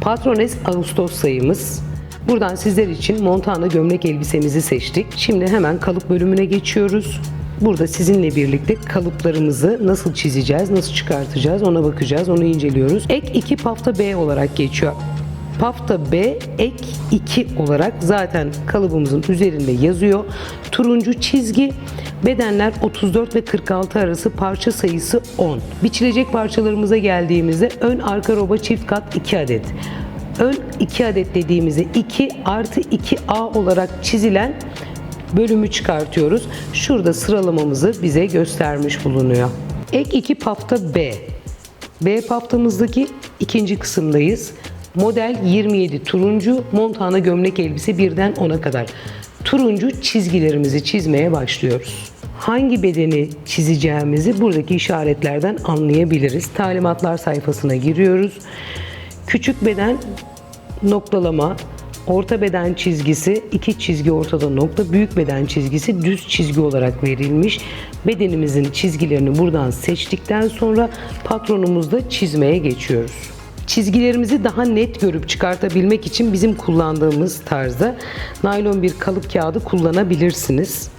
Patrones Ağustos sayımız. Buradan sizler için Montana gömlek elbisemizi seçtik. Şimdi hemen kalıp bölümüne geçiyoruz. Burada sizinle birlikte kalıplarımızı nasıl çizeceğiz, nasıl çıkartacağız ona bakacağız, onu inceliyoruz. Ek 2 pafta B olarak geçiyor. Pafta B ek 2 olarak zaten kalıbımızın üzerinde yazıyor. Turuncu çizgi bedenler 34 ve 46 arası parça sayısı 10. Biçilecek parçalarımıza geldiğimizde ön arka roba çift kat 2 adet. Ön 2 adet dediğimizde 2 artı 2A olarak çizilen bölümü çıkartıyoruz. Şurada sıralamamızı bize göstermiş bulunuyor. Ek 2 pafta B. B paftamızdaki ikinci kısımdayız. Model 27 turuncu Montana gömlek elbise birden 10'a kadar. Turuncu çizgilerimizi çizmeye başlıyoruz. Hangi bedeni çizeceğimizi buradaki işaretlerden anlayabiliriz. Talimatlar sayfasına giriyoruz. Küçük beden noktalama, orta beden çizgisi, iki çizgi ortada nokta, büyük beden çizgisi düz çizgi olarak verilmiş. Bedenimizin çizgilerini buradan seçtikten sonra patronumuzda çizmeye geçiyoruz. Çizgilerimizi daha net görüp çıkartabilmek için bizim kullandığımız tarzda naylon bir kalıp kağıdı kullanabilirsiniz.